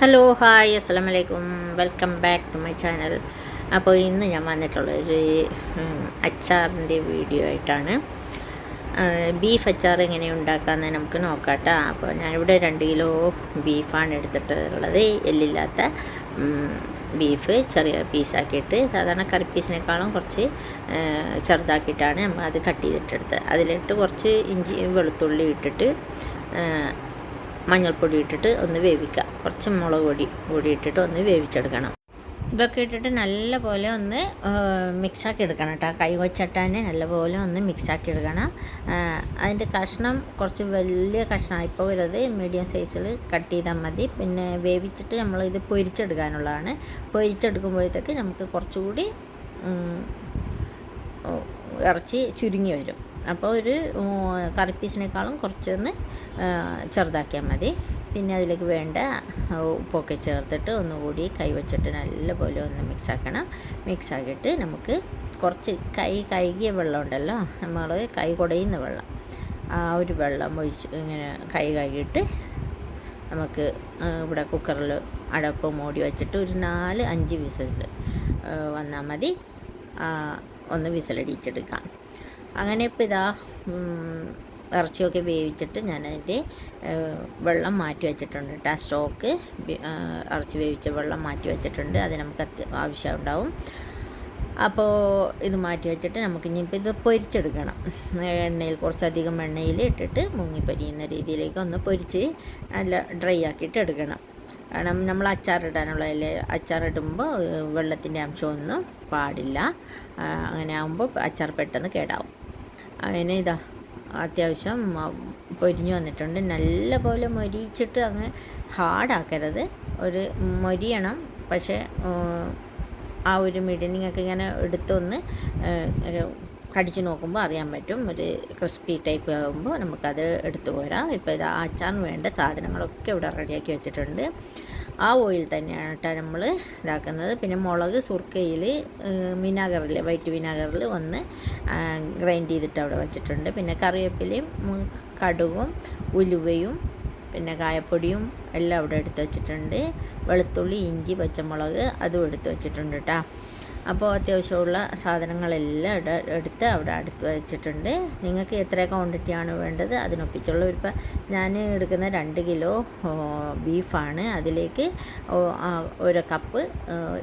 Hello hi അസ്സാം വലൈക്കും welcome back to my channel അപ്പോൾ ഇന്ന് ഞാൻ വന്നിട്ടുള്ള ഒരു അച്ചാറിന്റെ വീഡിയോ ആയിട്ടാണ്. ബീഫ് അച്ചാർ എങ്ങനെ ഉണ്ടാക്കാമെന്ന് നമുക്ക് നോക്കാട്ടോ. അപ്പോൾ ഞാനിവിടെ രണ്ട് കിലോ ബീഫാണ് എടുത്തിട്ടുള്ളത്. എല്ലില്ലാത്ത ബീഫ് ചെറിയ പീസാക്കിയിട്ട് സാധാരണ കറി പീസിനേക്കാളും കുറച്ച് ചെറുതാക്കിയിട്ടാണ് നമ്മൾ അത് കട്ട് ചെയ്തിട്ടെടുത്തത്. അതിലിട്ട് കുറച്ച് ഇഞ്ചി വെളുത്തുള്ളി ഇട്ടിട്ട് മഞ്ഞൾപ്പൊടി ഇട്ടിട്ട് ഒന്ന് വേവിക്കുക കുറച്ച് മുളക് പൊടി കൂടി ഇട്ടിട്ട് ഒന്ന് വേവിച്ചെടുക്കണം. ഇതൊക്കെ ഇട്ടിട്ട് നല്ല പോലെ ഒന്ന് മിക്സാക്കി എടുക്കണം കേട്ടോ. കൈ വച്ചിട്ടാനെ നല്ലപോലെ ഒന്ന് മിക്സാക്കി എടുക്കണം. അതിന്റെ കഷ്ണം കുറച്ച് വലിയ കഷ്ണമായി വരുന്നത് മീഡിയം സൈസിൽ കട്ട് ചെയ്താൽ മതി. പിന്നെ വേവിച്ചിട്ട് നമ്മൾ ഇത് പൊരിച്ചെടുക്കാനുള്ളതാണ്. പൊരിച്ചെടുക്കുമ്പോഴത്തേക്ക് നമുക്ക് കുറച്ചുകൂടി ഇറച്ചി ചുരുങ്ങി വരും. അപ്പോൾ ഒരു കറിപ്പീസിനേക്കാളും കുറച്ചൊന്ന് ചെറുതാക്കിയാൽ മതി. പിന്നെ അതിലേക്ക് വേണ്ട ഉപ്പൊക്കെ ചേർത്തിട്ട് ഒന്നുകൂടി കൈ വെച്ചിട്ട് നല്ലപോലെ ഒന്ന് മിക്സ് ആക്കണം. മിക്സ് ആക്കിയിട്ട് നമുക്ക് കുറച്ച് കൈ കൈകിയ വെള്ളം ഉണ്ടല്ലോ നമ്മൾ കൈ കുടയുന്ന വെള്ളം. ആ ഒരു വെള്ളം ഒഴിച്ച് ഇങ്ങനെ കൈ കഴുകിയിട്ട് നമുക്ക് ഇവിടെ കുക്കറിൽ അടപ്പ് മൂടി വെച്ചിട്ട് ഒരു നാല് അഞ്ച് വിസിൽ വന്നാൽ മതി. ഒന്ന് വിസിലടിച്ചെടുക്കാം. അങ്ങനെ ഇപ്പോൾ ഇതാ ഇറച്ചിയൊക്കെ വേവിച്ചിട്ട് ഞാനതിന്റെ വെള്ളം മാറ്റി വെച്ചിട്ടുണ്ട് കേട്ടോ. ആ സ്റ്റോക്ക് ഇറച്ചി വേവിച്ച വെള്ളം മാറ്റി വെച്ചിട്ടുണ്ട്. അത് നമുക്ക് ആവശ്യം ഉണ്ടാവും അപ്പോൾ ഇത് മാറ്റി വെച്ചിട്ട് നമുക്ക് ഇനിയിപ്പോൾ ഇത് പൊരിച്ചെടുക്കണം. എണ്ണയിൽ കുറച്ചധികം എണ്ണയിൽ ഇട്ടിട്ട് മുങ്ങിപ്പൊരിയുന്ന രീതിയിലേക്ക് ഒന്ന് പൊരിച്ച് നല്ല ഡ്രൈ ആക്കിയിട്ട് എടുക്കണം. കാരണം നമ്മൾ അച്ചാറിടാനുള്ളതിൽ അച്ചാറിടുമ്പോൾ വെള്ളത്തിന്റെ അംശമൊന്നും പാടില്ല. അങ്ങനെ ആകുമ്പോൾ അച്ചാർ പെട്ടെന്ന് കേടാവും. അങ്ങനെ ഇതാ അത്യാവശ്യം പൊരിഞ്ഞു വന്നിട്ടുണ്ട്. നല്ല പോലെ മൊരിച്ചിട്ട് അങ്ങ് ഹാർഡാക്കരുത്. ഒരു മൊരിയണം. പക്ഷേ ആ ഒരു മിഡനിങ്ങൊക്കെ ഇങ്ങനെ എടുത്തൊന്ന് കടിച്ചു നോക്കുമ്പോൾ അറിയാൻ പറ്റും. ഒരു ക്രിസ്പി ടൈപ്പ് ആകുമ്പോൾ നമുക്കത് എടുത്തു പോരാം. ഇപ്പോൾ ഇത് അച്ചാറിന് വേണ്ട സാധനങ്ങളൊക്കെ ഇവിടെ റെഡിയാക്കി വെച്ചിട്ടുണ്ട്. ആ ഓയിൽ തന്നെയാണ് കേട്ടോ നമ്മൾ ഇതാക്കുന്നത്. പിന്നെ മുളക് സുർക്കയിൽ വിനാഗറിൽ വൈറ്റ് വിനാഗറിൽ ഒന്ന് ഗ്രൈൻഡ് ചെയ്തിട്ട് അവിടെ വെച്ചിട്ടുണ്ട്. പിന്നെ കറിവേപ്പിലയും കടുകും ഉലുവയും പിന്നെ കായപ്പൊടിയും എല്ലാം അവിടെ എടുത്ത് വെച്ചിട്ടുണ്ട്. വെളുത്തുള്ളി ഇഞ്ചി പച്ചമുളക് അതും എടുത്ത് വെച്ചിട്ടുണ്ട് കേട്ടോ അപ്പോൾ അത്യാവശ്യമുള്ള സാധനങ്ങളെല്ലാം എടുത്ത് അവിടെ അടുത്ത് വെച്ചിട്ടുണ്ട്. നിങ്ങൾക്ക് എത്ര ക്വാണ്ടിറ്റിയാണ് വേണ്ടത് അതിനൊപ്പിച്ചുള്ള ഒരു ഞാൻ എടുക്കുന്ന രണ്ട് കിലോ ബീഫാണ്. അതിലേക്ക് ഒരു കപ്പ്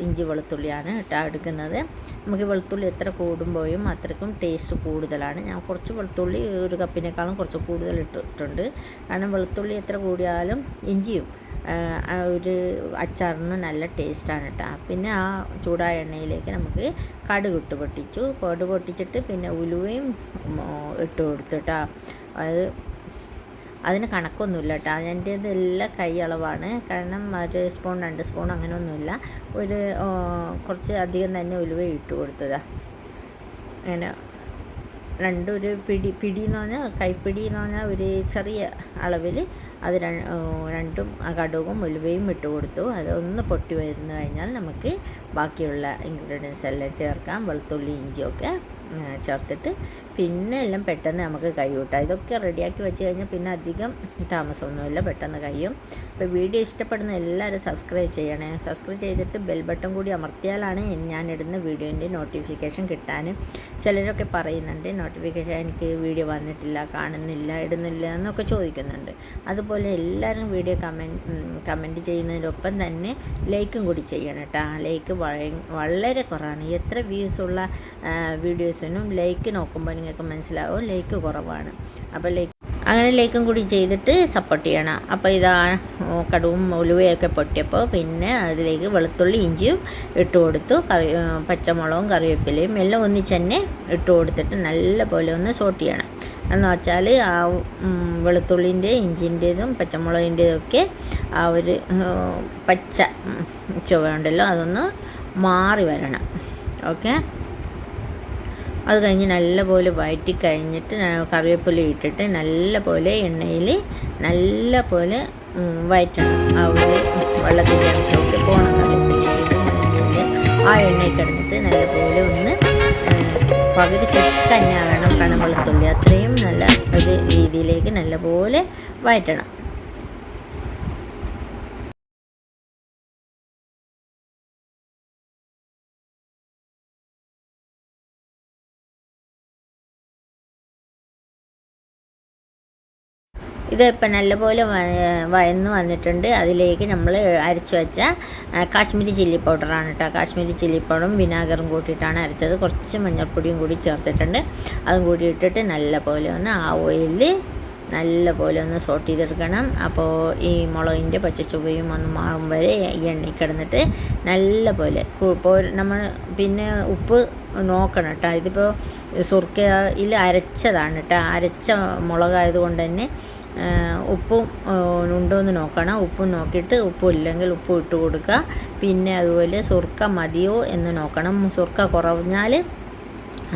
ഇഞ്ചി വെളുത്തുള്ളിയാണ് ഇട്ടാ എടുക്കുന്നത്. നമുക്ക് വെളുത്തുള്ളി എത്ര കൂടുമ്പോഴും അത്രയ്ക്കും ടേസ്റ്റ് കൂടുതലാണ്. ഞാൻ കുറച്ച് വെളുത്തുള്ളി ഒരു കപ്പിനേക്കാളും കുറച്ച് കൂടുതൽ ഇട്ടിട്ടുണ്ട്. കാരണം വെളുത്തുള്ളി എത്ര കൂടിയാലും ഇഞ്ചിയും ഒരു അച്ചാറിന് നല്ല ടേസ്റ്റാണ് കേട്ടോ. പിന്നെ ആ ചൂടായ എണ്ണയിലേക്ക് നമുക്ക് കടുക് ഇട്ട് പൊട്ടിച്ചു. കടുക് പൊട്ടിച്ചിട്ട് പിന്നെ ഉലുവയും ഇട്ട് കൊടുത്തു കേട്ടോ അത് അതിന് കണക്കൊന്നുമില്ല കേട്ടോ അതിന്റേത് എല്ലാ കൈ അളവാണ്. കാരണം ഒരു സ്പൂൺ രണ്ട് സ്പൂൺ അങ്ങനെയൊന്നുമില്ല. ഒരു കുറച്ച് അധികം തന്നെ ഉലുവ ഇട്ട് കൊടുത്തതാണ് അങ്ങനെ രണ്ടൊരു പിടി പിടി എന്ന് പറഞ്ഞാൽ കൈപ്പിടി എന്ന് പറഞ്ഞാൽ ഒരു ചെറിയ അളവിൽ അത് രണ്ടും കടുകും ഉലുവയും ഇട്ട് കൊടുത്തു. അതൊന്ന് പൊട്ടി വരുന്നു കഴിഞ്ഞാൽ നമുക്ക് ബാക്കിയുള്ള ഇൻഗ്രീഡിയൻസ് എല്ലാം ചേർക്കാം. വെളുത്തുള്ളി ഇഞ്ചിയൊക്കെ ചേർത്തിട്ട് പിന്നെ എല്ലാം പെട്ടെന്ന് നമുക്ക് കഴിയൂട്ടാം. ഇതൊക്കെ റെഡിയാക്കി വെച്ച് കഴിഞ്ഞാൽ പിന്നെ അധികം താമസമൊന്നുമില്ല പെട്ടെന്ന് കഴിയും. അപ്പോൾ വീഡിയോ ഇഷ്ടപ്പെടുന്ന എല്ലാവരും സബ്സ്ക്രൈബ് ചെയ്യണേ. സബ്സ്ക്രൈബ് ചെയ്തിട്ട് ബെൽ ബട്ടൺ കൂടി അമർത്തിയാലാണ് ഞാനിടുന്ന വീഡിയോന്റെ നോട്ടിഫിക്കേഷൻ കിട്ടാൻ ചിലരൊക്കെ പറയുന്നുണ്ട് നോട്ടിഫിക്കേഷൻ എനിക്ക് വീഡിയോ വന്നിട്ടില്ല കാണുന്നില്ല ഇടുന്നില്ല എന്നൊക്കെ ചോദിക്കുന്നുണ്ട്. അതുപോലെ എല്ലാവരും വീഡിയോ കമന്റ് കമന്റ് ചെയ്യുന്നതിനൊപ്പം തന്നെ ലൈക്കും കൂടി ചെയ്യണം കേട്ടോ ലൈക്ക് വളരെ കുറവാണ്. എത്ര വ്യൂസ് ഉള്ള വീഡിയോസിനും ലൈക്ക് നോക്കുമ്പോൾ നിങ്ങൾക്ക് മനസ്സിലാവും? ലൈക്ക് കുറവാണ്. അപ്പോൾ ലൈക്ക് അങ്ങനെ ലൈക്കും കൂടി ചെയ്തിട്ട് സപ്പോർട്ട് ചെയ്യണം. അപ്പോൾ ഇതാ കടുവും ഉലുവയൊക്കെ പൊട്ടിയപ്പോൾ പിന്നെ അതിലേക്ക് വെളുത്തുള്ളി ഇഞ്ചിയും ഇട്ട് കൊടുത്തു. കറി പച്ചമുളകും കറിവേപ്പിലയും എല്ലാം ഒന്നിച്ച് തന്നെ ഇട്ട് കൊടുത്തിട്ട് നല്ല പോലെ ഒന്ന് സോട്ട് ചെയ്യണം. എന്ന് വെച്ചാൽ ആ വെളുത്തുള്ളിന്റെ ഇഞ്ചിന്റേതും പച്ചമുളകിന്റേതും ഒക്കെ ആ ഒരു പച്ച ചുവ ഉണ്ടല്ലോ അതൊന്ന് മാറി വരണം. ഓക്കെ? അത് കഴിഞ്ഞ് നല്ലപോലെ വഴറ്റി കഴിഞ്ഞിട്ട് കറിവേപ്പില ഇട്ടിട്ട് നല്ലപോലെ എണ്ണയിൽ നല്ല പോലെ വഴറ്റണം ആ ഒരു വെള്ളത്തിന്റെ അംശമൊക്കെ പോകണം കറിവേപ്പില ആ എണ്ണയിൽ കിടന്നിട്ട് നല്ലപോലെ ഒന്ന് പകുതി കുക്കഞ്ഞാകണം കണം വെളുത്തുള്ളി അത്രയും നല്ല ഒരു രീതിയിലേക്ക് നല്ലപോലെ വഴറ്റണം ഇത് ഇപ്പം നല്ലപോലെ വയന്ന് വന്നിട്ടുണ്ട്. അതിലേക്ക് നമ്മൾ അരച്ച് വെച്ച കാശ്മീരി ചില്ലി പൗഡറാണ് കേട്ടോ കാശ്മീരി ചില്ലി പൗഡറും വിനാഗറും കൂട്ടിയിട്ടാണ് അരച്ചത്. കുറച്ച് മഞ്ഞൾപ്പൊടിയും കൂടി ചേർത്തിട്ടുണ്ട്. അതും കൂടി ഇട്ടിട്ട് നല്ലപോലെ ഒന്ന് ആ ഓയിലിൽ നല്ല പോലെ ഒന്ന് സോട്ട് ചെയ്തെടുക്കണം. അപ്പോൾ ഈ മുളകിന്റെ പച്ചച്ചുവയും ഒന്ന് മാറും വരെ ഈ എണ്ണ കിടന്നിട്ട് നല്ല പോലെ ഇപ്പോൾ നമ്മൾ പിന്നെ ഉപ്പ് നോക്കണം കേട്ടോ ഇതിപ്പോൾ സുർക്കയിൽ അരച്ചതാണ് കേട്ടോ അരച്ച മുളകായതുകൊണ്ട് തന്നെ ഉപ്പും ഉണ്ടോ എന്ന് നോക്കണം. ഉപ്പും നോക്കിയിട്ട് ഉപ്പും ഇല്ലെങ്കിൽ ഉപ്പും ഇട്ട് കൊടുക്കുക. പിന്നെ അതുപോലെ സുർക്ക മതിയോ എന്ന് നോക്കണം. സുർക്ക കുറഞ്ഞാൽ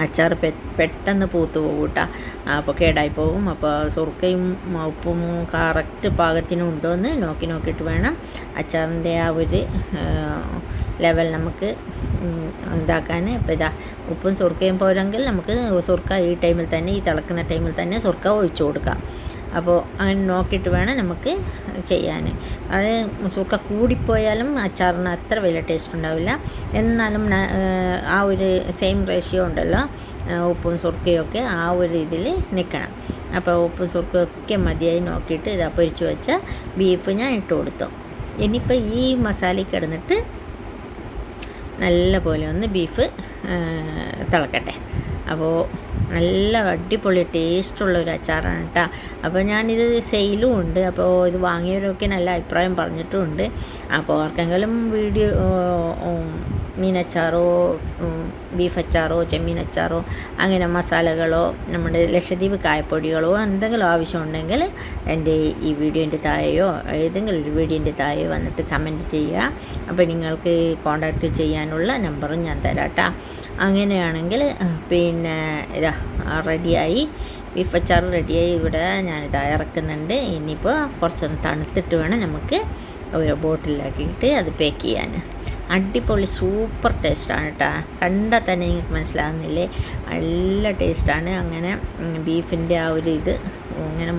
അച്ചാർ പെട്ടെന്ന് പൂത്തു പോകും കേട്ടോ. അപ്പോൾ കേടായി പോകും. അപ്പോൾ സുർക്കയും ഉപ്പും കറക്റ്റ് പാകത്തിനും ഉണ്ടോ എന്ന് നോക്കി നോക്കിയിട്ട് വേണം അച്ചാറിന്റെ ആ ഒരു ലെവൽ നമുക്ക് ഇതാക്കാൻ ഇപ്പോൾ ഇതാ ഉപ്പും സുർക്കയും പോരെങ്കിൽ നമുക്ക് സുർക്ക ഈ ടൈമിൽ തന്നെ ഈ തിളക്കുന്ന ടൈമിൽ തന്നെ സുർക്ക ഒഴിച്ചു കൊടുക്കാം. അപ്പോൾ അങ്ങനെ നോക്കിയിട്ട് വേണം നമുക്ക് ചെയ്യാൻ അത് സുക്ക കൂടിപ്പോയാലും അച്ചാറിന് അത്ര വലിയ ടേസ്റ്റ് ഉണ്ടാവില്ല. എന്നാലും ആ ഒരു സെയിം റേഷ്യോ ഉണ്ടല്ലോ. ഉപ്പും സുർക്കയൊക്കെ ആ ഒരു ഇതിൽ നിൽക്കണം അപ്പോൾ ഉപ്പും സുർക്കയൊക്കെ മതിയായി നോക്കിയിട്ട് ഇതാ പൊരിച്ച് വെച്ച ബീഫ് ഞാൻ ഇട്ട് കൊടുത്തു. ഇനിയിപ്പോൾ ഈ മസാല കിടന്നിട്ട് നല്ല പോലെ ഒന്ന് ബീഫ് തിളക്കട്ടെ. അപ്പോൾ നല്ല അടിപൊളി ടേസ്റ്റുള്ള ഒരു അച്ചാറാണ് കേട്ടോ. അപ്പോൾ ഞാനിത് സെയിലും ഉണ്ട്. അപ്പോൾ ഇത് വാങ്ങിയവരൊക്കെ നല്ല അഭിപ്രായം പറഞ്ഞിട്ടും ഉണ്ട് അപ്പോൾ ആർക്കെങ്കിലും വീഡിയോ മീനച്ചാറോ ബീഫ് അച്ചാറോ ചെമ്മീൻ അച്ചാറോ അങ്ങനെ മസാലകളോ നമ്മുടെ ലക്ഷദ്വീപ് കായപ്പൊടികളോ എന്തെങ്കിലും ആവശ്യമുണ്ടെങ്കിൽ എന്റെ ഈ വീഡിയോന്റെ താഴെയോ ഏതെങ്കിലും ഒരു വീഡിയോന്റെ താഴെയോ വന്നിട്ട് കമന്റ് ചെയ്യുക. അപ്പോൾ നിങ്ങൾക്ക് കോൺടാക്റ്റ് ചെയ്യാനുള്ള നമ്പറും ഞാൻ തരാം കേട്ടോ. അങ്ങനെയാണെങ്കിൽ പിന്നെ ഇതാ റെഡിയായി. ബീഫ് അച്ചാർ റെഡിയായി. ഇവിടെ ഞാനിതാ ഇറക്കുന്നുണ്ട്. ഇനിയിപ്പോൾ കുറച്ചൊന്ന് തണുത്തിട്ട് വേണം നമുക്ക് ഒരു ബോട്ടിലാക്കിയിട്ട് അത് പാക്ക് ചെയ്യാൻ. അടിപൊളി സൂപ്പർ ടേസ്റ്റാണ് കേട്ടോ കണ്ടാൽ തന്നെ നിങ്ങൾക്ക് മനസ്സിലാകുന്നില്ലേ നല്ല ടേസ്റ്റാണ് അങ്ങനെ ബീഫിന്റെ ആ ഒരു ഇത് ഇങ്ങനെ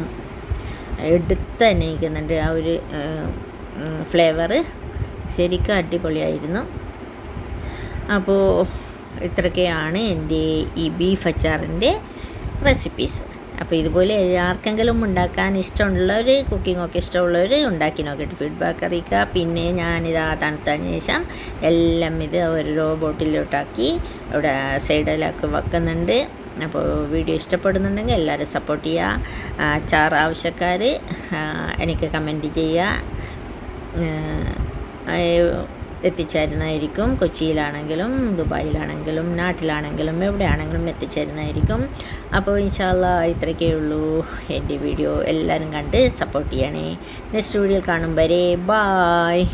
എടുത്ത് തന്നെ ആ ഒരു ഫ്ലേവറ് ശരിക്കും അടിപൊളിയായിരുന്നു. അപ്പോൾ ഇത്രയൊക്കെയാണ് എന്റെ ഈ ബീഫ് അച്ചാറിന്റെ റെസിപ്പീസ് അപ്പോൾ ഇതുപോലെ ആർക്കെങ്കിലും ഉണ്ടാക്കാൻ ഇഷ്ടമുള്ളവർ കുക്കിങ്ങൊക്കെ ഇഷ്ടമുള്ളവർ ഉണ്ടാക്കി നോക്കിയിട്ട് ഫീഡ്ബാക്ക് അറിയിക്കുക. പിന്നെ ഞാനിത് ആ തണുത്തതിന് ശേഷം എല്ലാം ഇത് ഓരോ ബോട്ടിലോട്ടാക്കി ഇവിടെ സൈഡിലൊക്കെ വെക്കുന്നുണ്ട്. അപ്പോൾ വീഡിയോ ഇഷ്ടപ്പെടുന്നുണ്ടെങ്കിൽ എല്ലാവരും സപ്പോർട്ട് ചെയ്യുക. അച്ചാർ ആവശ്യക്കാർ എനിക്ക് കമന്റ് ചെയ്യുക. എത്തിച്ചേരുന്നതായിരിക്കും. കൊച്ചിയിലാണെങ്കിലും ദുബായിലാണെങ്കിലും നാട്ടിലാണെങ്കിലും എവിടെയാണെങ്കിലും എത്തിച്ചേരുന്നതായിരിക്കും. അപ്പോൾ ഇൻഷാല്ല ഇത്രയൊക്കെ ഉള്ളൂ. എന്റെ വീഡിയോ എല്ലാവരും കണ്ട് സപ്പോർട്ട് ചെയ്യണേ. നെക്സ്റ്റ് വീഡിയോയിൽ കാണും വരെ. ബായ്